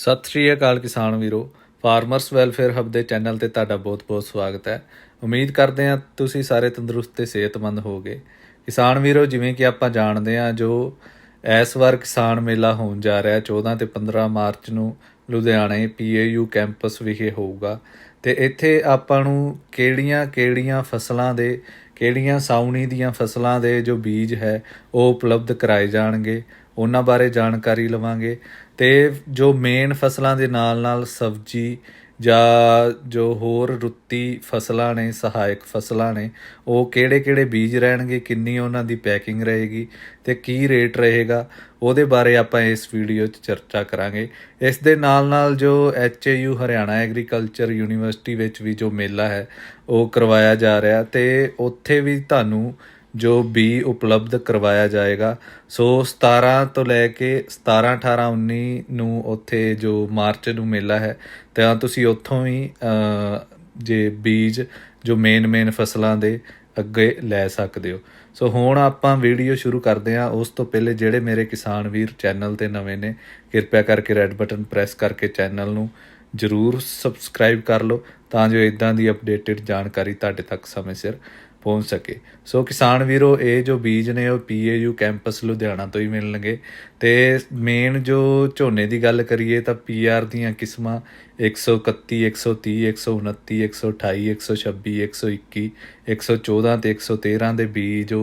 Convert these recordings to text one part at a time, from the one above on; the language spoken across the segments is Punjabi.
ਸਤਿ ਸ਼੍ਰੀ ਅਕਾਲ ਕਿਸਾਨ ਵੀਰੋ। ਫਾਰਮਰਸ ਵੈਲਫੇਅਰ ਹੱਬ ਦੇ ਚੈਨਲ ਤੇ ਤੁਹਾਡਾ ਬਹੁਤ-ਬਹੁਤ ਸਵਾਗਤ ਹੈ। ਉਮੀਦ ਕਰਦੇ ਹਾਂ ਤੁਸੀਂ ਸਾਰੇ ਤੰਦਰੁਸਤ ਤੇ ਸਿਹਤਮੰਦ ਹੋਗੇ ਕਿਸਾਨ ਵੀਰੋ, ਜਿਵੇਂ ਕਿ ਆਪਾਂ ਜਾਣਦੇ ਹਾਂ, ਜੋ ਇਸ ਵਾਰ ਕਿਸਾਨ ਮੇਲਾ ਹੋਣ ਜਾ ਰਿਹਾ ਹੈ 14 ਤੇ 15 ਮਾਰਚ ਨੂੰ ਲੁਧਿਆਣੇ ਪੀਏਯੂ ਕੈਂਪਸ ਵਿਖੇ ਹੋਊਗਾ। ਤੇ ਇੱਥੇ ਆਪਾਂ ਨੂੰ ਕਿਹੜੀਆਂ-ਕਿਹੜੀਆਂ ਫਸਲਾਂ ਦੇ, ਕਿਹੜੀਆਂ ਸਾਉਣੀ ਦੀਆਂ ਫਸਲਾਂ ਦੇ ਜੋ ਬੀਜ ਹੈ, ਉਹ ਉਪਲਬਧ ਕਰਾਏ ਜਾਣਗੇ। ਉਹਨਾਂ ਬਾਰੇ ਜਾਣਕਾਰੀ ਲਵਾਂਗੇ। ਤੇ ਜੋ ਮੇਨ ਫਸਲਾਂ ਦੇ ਨਾਲ-ਨਾਲ ਸਬਜ਼ੀ ਜਾਂ ਜੋ ਹੋਰ ਰੁੱਤੀ ਫਸਲਾਂ ਨੇ, ਸਹਾਇਕ ਫਸਲਾਂ ਨੇ, ਉਹ ਕਿਹੜੇ-ਕਿਹੜੇ ਬੀਜ ਰਹਿਣਗੇ, ਕਿੰਨੀ ਉਹਨਾਂ ਦੀ ਪੈਕਿੰਗ ਰਹੇਗੀ ਤੇ ਕੀ ਰੇਟ ਰਹੇਗਾ, ਉਹਦੇ ਬਾਰੇ ਆਪਾਂ ਇਸ ਵੀਡੀਓ 'ਚ ਚਰਚਾ ਕਰਾਂਗੇ। ਇਸ ਦੇ ਨਾਲ-ਨਾਲ ਜੋ ਐਚਏਯੂ ਹਰਿਆਣਾ ਐਗਰੀਕਲਚਰ ਯੂਨੀਵਰਸਿਟੀ ਵਿੱਚ ਵੀ ਜੋ ਮੇਲਾ ਹੈ, ਉਹ ਕਰਵਾਇਆ ਜਾ ਰਿਹਾ ਤੇ ਉੱਥੇ ਵੀ ਤੁਹਾਨੂੰ ਜੋ ਬੀ ਉਪਲਬਧ ਕਰਵਾਇਆ ਜਾਏਗਾ। ਸੋ 17 ਤੋਂ ਲੈ ਕੇ 17 18 19 ਨੂੰ ਉੱਥੇ ਜੋ ਮਾਰਚ ਨੂੰ ਮੇਲਾ ਹੈ, ਤਾਂ ਤੁਸੀਂ ਉੱਥੋਂ ਹੀ ਜੇ ਬੀਜ ਜੋ ਮੇਨ ਮੇਨ ਫਸਲਾਂ ਦੇ ਅੱਗੇ ਲੈ ਸਕਦੇ ਹੋ। ਸੋ ਹੁਣ ਆਪਾਂ ਵੀਡੀਓ ਸ਼ੁਰੂ ਕਰਦੇ ਹਾਂ। ਉਸ ਤੋਂ ਪਹਿਲੇ ਜਿਹੜੇ ਮੇਰੇ ਕਿਸਾਨ ਵੀਰ ਚੈਨਲ ਤੇ ਨਵੇਂ ਨੇ, ਕਿਰਪਾ ਕਰਕੇ ਰੈੱਡ ਬਟਨ ਪ੍ਰੈਸ ਕਰਕੇ ਚੈਨਲ ਨੂੰ ਜਰੂਰ ਸਬਸਕ੍ਰਾਈਬ ਕਰ ਲਓ, ਤਾਂ ਜੋ ਇਦਾਂ ਦੀ ਅਪਡੇਟਡ ਜਾਣਕਾਰੀ ਤੁਹਾਡੇ ਤੱਕ ਸਮੇਂ ਸਿਰ ਪਹੁੰਚ ਸਕੇ। ਸੋ ਕਿਸਾਨ ਵੀਰੋ, ਇਹ ਜੋ ਬੀਜ ਨੇ ਉਹ ਪੀਏਯੂ ਕੈਂਪਸ ਲੁਧਿਆਣਾ ਤੋਂ ਹੀ ਮਿਲਣਗੇ। ਤੇ ਮੇਨ ਜੋ ਝੋਨੇ ਦੀ ਗੱਲ ਕਰੀਏ ਤਾਂ ਪੀਆਰ ਦੀਆਂ ਕਿਸਮਾਂ 131 130 129 128 126 121 114 ਤੇ 113 ਦੇ ਬੀਜ ਜੋ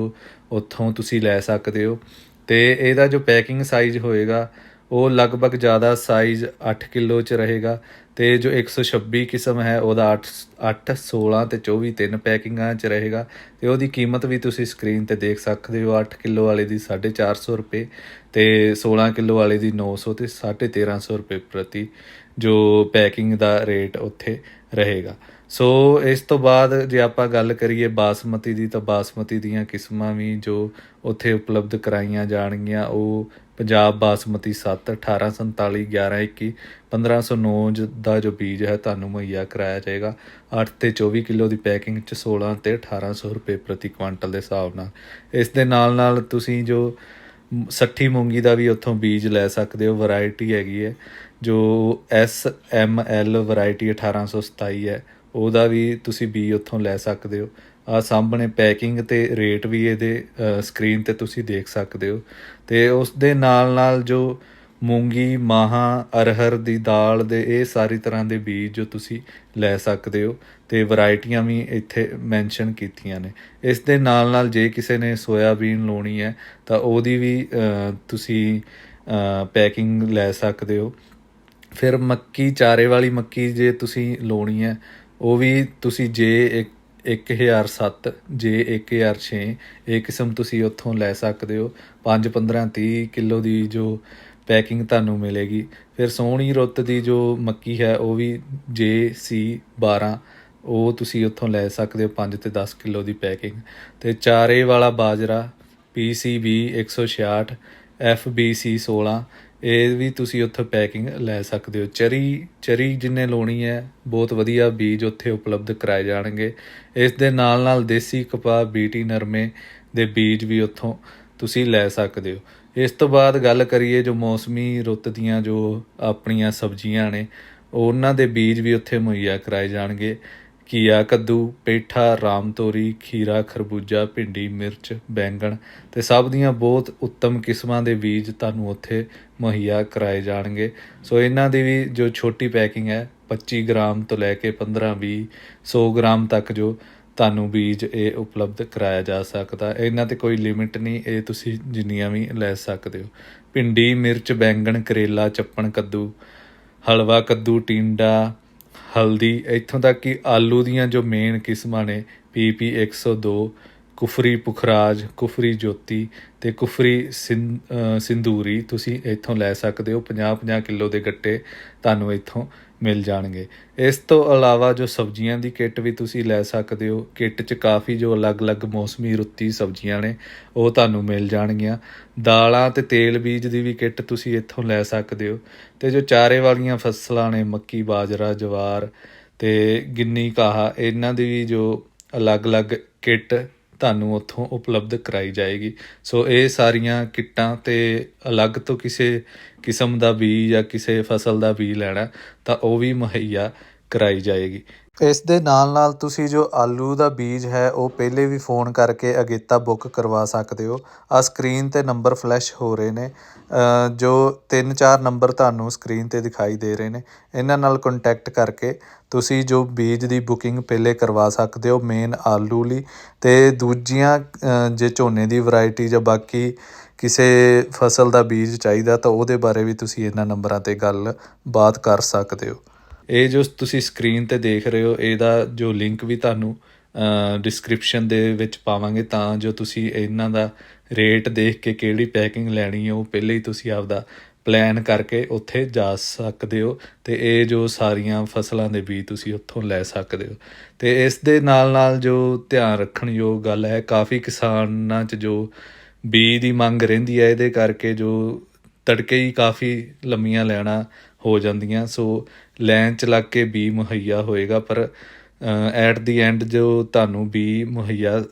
ਉੱਥੋਂ ਤੁਸੀਂ ਲੈ ਸਕਦੇ ਹੋ। ਤੇ ਇਹਦਾ ਜੋ ਪੈਕਿੰਗ ਸਾਈਜ਼ ਹੋਏਗਾ ਉਹ ਲਗਭਗ ਜ਼ਿਆਦਾ ਸਾਈਜ਼ 8 ਕਿਲੋ ਚ ਰਹੇਗਾ ਤੇ ਜੋ 126 ਕਿਸਮ ਹੈ, ਉਹਦਾ 8 8 16 ਤੇ 24 ਤਿੰਨ ਪੈਕਿੰਗਾਂ ਚ ਰਹੇਗਾ ਤੇ ਉਹਦੀ ਕੀਮਤ ਵੀ ਤੁਸੀਂ ਸਕਰੀਨ ਤੇ ਦੇਖ ਸਕਦੇ ਹੋ 8 ਕਿਲੋ ਵਾਲੇ ਦੀ 450 ਰੁਪਏ ਤੇ 16 ਕਿਲੋ ਵਾਲੇ ਦੀ 900 ਤੇ 1350 ਰੁਪਏ ਪ੍ਰਤੀ ਜੋ ਪੈਕਿੰਗ ਦਾ ਰੇਟ ਉੱਥੇ ਰਹੇਗਾ। ਸੋ ਇਸ ਤੋਂ ਬਾਅਦ ਜੇ ਆਪਾਂ ਗੱਲ ਕਰੀਏ ਬਾਸਮਤੀ ਦੀ, ਤਾਂ ਬਾਸਮਤੀ ਦੀਆਂ ਕਿਸਮਾਂ ਵੀ ਜੋ ਉੱਥੇ ਉਪਲਬਧ ਕਰਾਈਆਂ ਜਾਣਗੀਆਂ, ਉਹ ਪੰਜਾਬ ਬਾਸਮਤੀ 7 1847 1121 1509 ਜ- ਦਾ ਜੋ ਬੀਜ ਹੈ ਤੁਹਾਨੂੰ ਮੁਹੱਈਆ ਕਰਾਇਆ ਜਾਏਗਾ। 8 ਤੇ 24 ਕਿਲੋ ਦੀ ਪੈਕਿੰਗ ਚ 16 ਤੇ 1800 ਰੁਪਏ ਪ੍ਰਤੀ ਕੁਇੰਟਲ ਦੇ ਹਿਸਾਬ ਨਾਲ। ਇਸ ਦੇ ਨਾਲ ਨਾਲ ਤੁਸੀਂ ਜੋ ਸੱਠੀ ਮੂੰਗੀ ਦਾ ਵੀ ਉੱਥੋਂ ਬੀਜ ਲੈ ਸਕਦੇ ਹੋ। ਵੈਰਾਈਟੀ ਹੈਗੀ ਹੈ, ਜੋ ਐਸ ਐਮ ਐਲ ਵੈਰਾਈਟੀ 1827 ਹੈ, ਉਹਦਾ ਵੀ ਤੁਸੀਂ ਬੀ ਉੱਥੋਂ ਲੈ ਸਕਦੇ ਹੋ। ਸਾਹਮਣੇ ਪੈਕਿੰਗ ਤੇ ਰੇਟ ਵੀ ਇਹਦੇ ਸਕਰੀਨ ਤੇ ਤੁਸੀਂ ਦੇਖ ਸਕਦੇ ਹੋ। ਤੇ ਉਸ ਦੇ ਨਾਲ ਨਾਲ ਜੋ ਮੂੰਗੀ, ਮਾਹਾਂ, ਅਰਹਰ ਦੀ ਦਾਲ ਦੇ ਇਹ ਸਾਰੀ ਤਰ੍ਹਾਂ ਦੇ ਬੀਜ ਜੋ ਤੁਸੀਂ ਲੈ ਸਕਦੇ ਹੋ ਤੇ ਵੈਰਾਈਟੀਆਂ ਵੀ ਇੱਥੇ ਮੈਂਸ਼ਨ ਕੀਤੀਆਂ ਨੇ। ਇਸ ਦੇ ਨਾਲ ਨਾਲ ਜੇ ਕਿਸੇ ਨੇ ਸੋਇਆਬੀਨ ਲਾਉਣੀ ਹੈ ਤਾਂ ਉਹਦੀ ਵੀ ਤੁਸੀਂ ਪੈਕਿੰਗ ਲੈ ਸਕਦੇ ਹੋ। ਫਿਰ ਮੱਕੀ, ਚਾਰੇ ਵਾਲੀ ਮੱਕੀ ਜੇ ਤੁਸੀਂ ਲਾਉਣੀ ਹੈ, ਉਹ ਵੀ ਤੁਸੀਂ ਜੇ ਇੱਕ 1007 ਜੇ 1006 ਇਹ ਕਿਸਮ ਤੁਸੀਂ ਉੱਥੋਂ ਲੈ ਸਕਦੇ ਹੋ। 5 15 30 ਕਿਲੋ ਦੀ ਜੋ ਪੈਕਿੰਗ ਤੁਹਾਨੂੰ ਮਿਲੇਗੀ। ਫਿਰ ਸੋਹਣੀ ਰੁੱਤ ਦੀ ਜੋ ਮੱਕੀ ਹੈ, ਉਹ ਵੀ ਜੇ, ਸੀ 12 ਉਹ ਤੁਸੀਂ ਉੱਥੋਂ ਲੈ ਸਕਦੇ ਹੋ 5 ਤੇ 10 ਕਿਲੋ ਦੀ ਪੈਕਿੰਗ। ਤੇ ਚਾਰੇ ਵਾਲਾ ਬਾਜਰਾ PCB 166 FBC 16 ਇਹ ਵੀ ਤੁਸੀਂ ਉੱਥੇ ਪੈਕਿੰਗ ਲੈ ਸਕਦੇ ਹੋ। ਚਰੀ ਚਰੀ ਜਿੰਨੇ ਲਾਉਣੀ ਹੈ, ਬਹੁਤ ਵਧੀਆ ਬੀਜ ਉੱਥੇ ਉਪਲਬਧ ਕਰਾਏ ਜਾਣਗੇ। ਇਸ ਦੇ ਨਾਲ ਨਾਲ ਦੇਸੀ ਕਪਾਹ, ਬੀਟੀ ਨਰਮੇ ਦੇ ਬੀਜ ਵੀ ਉੱਥੋਂ ਤੁਸੀਂ ਲੈ ਸਕਦੇ ਹੋ। ਇਸ ਤੋਂ ਬਾਅਦ ਗੱਲ ਕਰੀਏ ਜੋ ਮੌਸਮੀ ਰੁੱਤ ਦੀਆਂ ਜੋ ਆਪਣੀਆਂ ਸਬਜ਼ੀਆਂ ਨੇ, ਉਹਨਾਂ ਦੇ ਬੀਜ ਵੀ ਉੱਥੇ ਮੁਹੱਈਆ ਕਰਾਏ ਜਾਣਗੇ। ਘੀਆ, ਕੱਦੂ, ਪੇਠਾ, ਰਾਮ ਤੋਰੀ, ਖੀਰਾ, ਖਰਬੂਜਾ, ਭਿੰਡੀ, ਮਿਰਚ, ਬੈਂਗਣ ਤੇ ਸਭ ਦੀਆਂ ਬਹੁਤ ਉੱਤਮ ਕਿਸਮਾਂ ਦੇ ਬੀਜ ਤੁਹਾਨੂੰ ਉੱਥੇ ਮੁਹੱਈਆ ਕਰਾਏ ਜਾਣਗੇ। ਸੋ ਇਹਨਾਂ ਦੀ ਵੀ ਜੋ ਛੋਟੀ ਪੈਕਿੰਗ ਹੈ 25 ਗ੍ਰਾਮ ਤੋਂ ਲੈ ਕੇ 15 20 100 ਗ੍ਰਾਮ ਤੱਕ ਜੋ ਤੁਹਾਨੂੰ ਬੀਜ ਇਹ ਉਪਲਬਧ ਕਰਾਇਆ ਜਾ ਸਕਦਾ। ਇਹਨਾਂ ਤੇ ਕੋਈ ਲਿਮਿਟ ਨਹੀਂ, ਇਹ ਤੁਸੀਂ ਜਿੰਨੀਆਂ ਵੀ ਲੈ ਸਕਦੇ ਹੋ। ਭਿੰਡੀ, ਮਿਰਚ, ਬੈਂਗਣ, ਕਰੇਲਾ, ਚੱਪਣ, ਕੱਦੂ, ਹਲਵਾ, ਕੱਦੂ, ਟਿੰਡਾ ਹਲਦੀ, ਇੱਥੋਂ ਤੱਕ ਕਿ ਆਲੂ ਦੀਆਂ ਜੋ ਮੇਨ ਕਿਸਮਾਂ ਨੇ, ਪੀਪੀ 102 ਕੁਫਰੀ ਪੁਖਰਾਜ, ਕੁਫਰੀ ਜੋਤੀ ਤੇ ਕੁਫਰੀ ਸਿੰ- ਸਿੰਦੂਰੀ ਤੁਸੀਂ ਇੱਥੋਂ ਲੈ ਸਕਦੇ ਹੋ 50-50 ਕਿਲੋ ਦੇ ਗੱਟੇ ਤੁਹਾਨੂੰ ਇੱਥੋਂ ਮਿਲ ਜਾਣਗੇ। ਇਸ ਤੋਂ ਇਲਾਵਾ ਜੋ ਸਬਜ਼ੀਆਂ ਦੀ ਕਿੱਟ ਵੀ ਤੁਸੀਂ ਲੈ ਸਕਦੇ ਹੋ, ਕਿੱਟ 'ਚ ਕਾਫੀ ਜੋ ਅਲੱਗ-ਅਲੱਗ ਮੌਸਮੀ ਰੁੱਤੀ ਸਬਜ਼ੀਆਂ ਨੇ, ਉਹ ਤੁਹਾਨੂੰ ਮਿਲ ਜਾਣਗੀਆਂ। ਦਾਲਾਂ ਤੇ ਤੇਲ ਬੀਜ ਦੀ ਵੀ ਕਿੱਟ ਤੁਸੀਂ ਇੱਥੋਂ ਲੈ ਸਕਦੇ ਹੋ। ਤੇ ਜੋ ਚਾਰੇ ਵਾਲੀਆਂ ਫਸਲਾਂ ਨੇ, ਮੱਕੀ, ਬਾਜਰਾ, ਜਵਾਰ ਤੇ ਗਿੰਨੀ, ਕਾਹਾ, ਇਹਨਾਂ ਦੀ ਵੀ ਜੋ ਅਲੱਗ-ਅਲੱਗ ਕਿੱਟ ਤੁਹਾਨੂੰ ਉੱਥੋਂ ਉਪਲਬਧ ਕਰਾਈ ਜਾਏਗੀ। ਸੋ ਇਹ ਸਾਰੀਆਂ ਕਿੱਟਾਂ ਤੇ ਅਲੱਗ ਤੋਂ ਕਿਸੇ ਕਿਸਮ ਦਾ ਬੀਜ ਜਾਂ ਕਿਸੇ ਫਸਲ ਦਾ ਬੀਜ ਲੈਣਾ, ਤਾਂ ਉਹ ਵੀ ਮੁਹੱਈਆ ਕਰਾਈ ਜਾਏਗੀ। ਇਸ ਦੇ ਨਾਲ ਨਾਲ ਤੁਸੀਂ ਜੋ ਆਲੂ ਦਾ ਬੀਜ ਹੈ, ਉਹ ਪਹਿਲੇ ਵੀ ਫੋਨ ਕਰਕੇ ਅਗੇਤਾ ਬੁੱਕ ਕਰਵਾ ਸਕਦੇ ਹੋ। ਆ ਸਕਰੀਨ ਤੇ ਨੰਬਰ ਫਲੈਸ਼ ਹੋ ਰਹੇ ਨੇ। ਜੋ ਤਿੰਨ ਚਾਰ ਨੰਬਰ ਤੁਹਾਨੂੰ ਸਕਰੀਨ ਤੇ ਦਿਖਾਈ ਦੇ ਰਹੇ ਨੇ। ਇਹਨਾਂ ਨਾਲ ਕੰਟੈਕਟ ਕਰਕੇ ਤੁਸੀਂ ਜੋ ਬੀਜ ਦੀ ਬੁਕਿੰਗ ਪਹਿਲੇ ਕਰਵਾ ਸਕਦੇ ਹੋ ਮੇਨ ਆਲੂ ਲਈ। ਤੇ ਦੂਜੀਆਂ ਜੇ ਝੋਨੇ ਦੀ ਵੈਰਾਈਟੀ ਜਾਂ ਬਾਕੀ ਕਿਸੇ ਫਸਲ ਦਾ ਬੀਜ ਚਾਹੀਦਾ ਤਾਂ ਉਹਦੇ ਬਾਰੇ ਵੀ ਤੁਸੀਂ ਇਹਨਾਂ ਨੰਬਰਾਂ ਤੇ ਗੱਲ ਬਾਤ ਕਰ ਸਕਦੇ ਹੋ। ਇਹ ਜੋ ਤੁਸੀਂ ਸਕਰੀਨ ਤੇ ਦੇਖ ਰਹੇ ਹੋ, ਇਹਦਾ ਜੋ ਲਿੰਕ ਵੀ ਤੁਹਾਨੂੰ ਡਿਸਕ੍ਰਿਪਸ਼ਨ ਦੇ ਵਿੱਚ ਪਾਵਾਂਗੇ, ਤਾਂ ਜੋ ਤੁਸੀਂ ਇਹਨਾਂ ਦਾ ਰੇਟ ਦੇਖ ਕੇ ਕਿਹੜੀ ਪੈਕਿੰਗ ਲੈਣੀ ਹੈ, ਉਹ ਪਹਿਲੇ ਹੀ ਤੁਸੀਂ ਆਪਦਾ ਪਲਾਨ ਕਰਕੇ ਉੱਥੇ ਜਾ ਸਕਦੇ ਹੋ ਤੇ ਇਹ ਜੋ ਸਾਰੀਆਂ ਫਸਲਾਂ ਦੇ ਬੀਜ ਤੁਸੀਂ ਉੱਥੋਂ ਲੈ ਸਕਦੇ ਹੋ। ਤੇ ਇਸ ਦੇ ਨਾਲ ਨਾਲ ਜੋ ਧਿਆਨ ਰੱਖਣ ਯੋਗ ਗੱਲ ਹੈ, ਕਾਫੀ ਕਿਸਾਨਾਂ 'ਚ ਜੋ ਬੀਜ ਦੀ ਮੰਗ ਰਹਿੰਦੀ ਹੈ, ਇਹਦੇ ਕਰਕੇ ਜੋ ਤੜਕੇ ਹੀ ਕਾਫੀ ਲੰਮੀਆਂ ਲੈਣਾ ਹੋ ਜਾਂਦੀਆਂ। ਸੋ ਲੈਣ ਚ ਲੱਗ ਕੇ ਬੀ ਮੁਹੱਈਆ ਹੋਏਗਾ, ਪਰ ਐਟ ਦੀ ਐਂਡ ਜੋ ਤੁਹਾਨੂੰ ਬੀ ਮੁਹੱਈਆ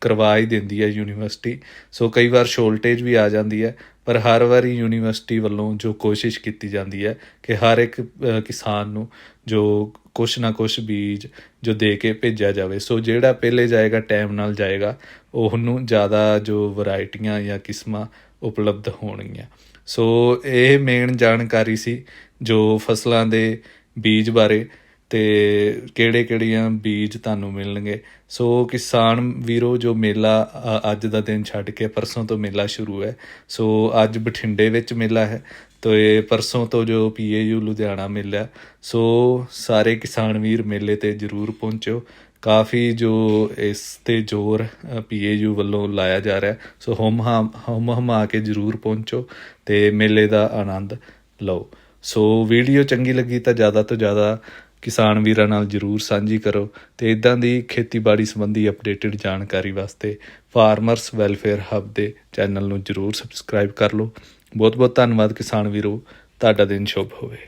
ਕਰਵਾ ਹੀ ਦਿੰਦੀ ਹੈ ਯੂਨੀਵਰਸਿਟੀ, ਸੋ ਕਈ ਵਾਰ ਸ਼ੋਲਟੇਜ ਵੀ ਆ ਜਾਂਦੀ ਹੈ, ਪਰ ਹਰ ਵਾਰੀ ਯੂਨੀਵਰਸਿਟੀ ਵੱਲੋਂ ਜੋ ਕੋਸ਼ਿਸ਼ ਕੀਤੀ ਜਾਂਦੀ ਹੈ ਕਿ ਹਰ ਇੱਕ ਕਿਸਾਨ ਨੂੰ ਜੋ ਕੁਛ ਨਾ ਕੁਛ ਬੀਜ ਜੋ ਦੇ ਕੇ ਭੇਜਿਆ ਜਾਵੇ। ਸੋ ਜਿਹੜਾ ਪਹਿਲੇ ਜਾਏਗਾ, ਟਾਈਮ ਨਾਲ ਜਾਏਗਾ, ਉਹਨੂੰ ਜ਼ਿਆਦਾ ਜੋ ਵੈਰਾਈਟੀਆਂ ਜਾਂ ਕਿਸਮਾਂ ਉਪਲਬਧ ਹੋਣਗੀਆਂ। ਸੋ ਇਹ ਮੇਨ ਜਾਣਕਾਰੀ ਸੀ ਜੋ ਫਸਲਾਂ ਦੇ ਬੀਜ ਬਾਰੇ ਤੇ ਕਿਹੜੇ ਕਿਹੜੀਆਂ ਬੀਜ ਤੁਹਾਨੂੰ ਮਿਲਣਗੇ? ਸੋ ਕਿਸਾਨ ਵੀਰੋ ਜੋ ਮੇਲਾ ਅ, ਅੱਜ ਦਾ ਦਿਨ ਛੱਡ ਕੇ ਪਰਸੋਂ ਤੋਂ ਮੇਲਾ ਸ਼ੁਰੂ ਹੈ ਸੋ ਅੱਜ ਬਠਿੰਡੇ ਵਿੱਚ ਮੇਲਾ ਹੈ ਤੇ ਪਰਸੋਂ ਤੋਂ ਜੋ ਪੀਏਯੂ ਲੁਧਿਆਣਾ ਮੇਲਾ ਸੋ ਸਾਰੇ ਕਿਸਾਨ ਵੀਰ ਮੇਲੇ ਤੇ ਜਰੂਰ ਪਹੁੰਚੋ ਕਾਫੀ ਜੋ ਇਸ ਤੇ ਜ਼ੋਰ ਪੀਏਯੂ ਵੱਲੋਂ ਲਾਇਆ ਜਾ ਰਿਹਾ ਸੋ ਹਮ ਹਮ ਹਮ ਹਮਾ ਕੇ ਜਰੂਰ ਪਹੁੰਚੋ ਤੇ ਮੇਲੇ ਦਾ ਆਨੰਦ ਲਓ। ਸੋ ਵੀਡੀਓ ਚੰਗੀ ਲੱਗੀ ਤਾਂ ਜ਼ਿਆਦਾ ਤੋਂ ਜ਼ਿਆਦਾ ਕਿਸਾਨ ਵੀਰਾਂ ਨਾਲ ਜਰੂਰ ਸਾਂਝੀ ਕਰੋ ਤੇ ਇਦਾਂ ਦੀ ਖੇਤੀਬਾੜੀ ਸੰਬੰਧੀ ਅਪਡੇਟਡ ਜਾਣਕਾਰੀ ਵਾਸਤੇ ਫਾਰਮਰਸ ਵੈਲਫੇਅਰ ਹੱਬ ਦੇ ਚੈਨਲ ਨੂੰ ਜਰੂਰ ਸਬਸਕ੍ਰਾਈਬ ਕਰ ਲਓ। ਬਹੁਤ ਬਹੁਤ ਧੰਨਵਾਦ ਕਿਸਾਨ ਵੀਰੋ। ਤੁਹਾਡਾ ਦਿਨ ਸ਼ੁਭ ਹੋਵੇ।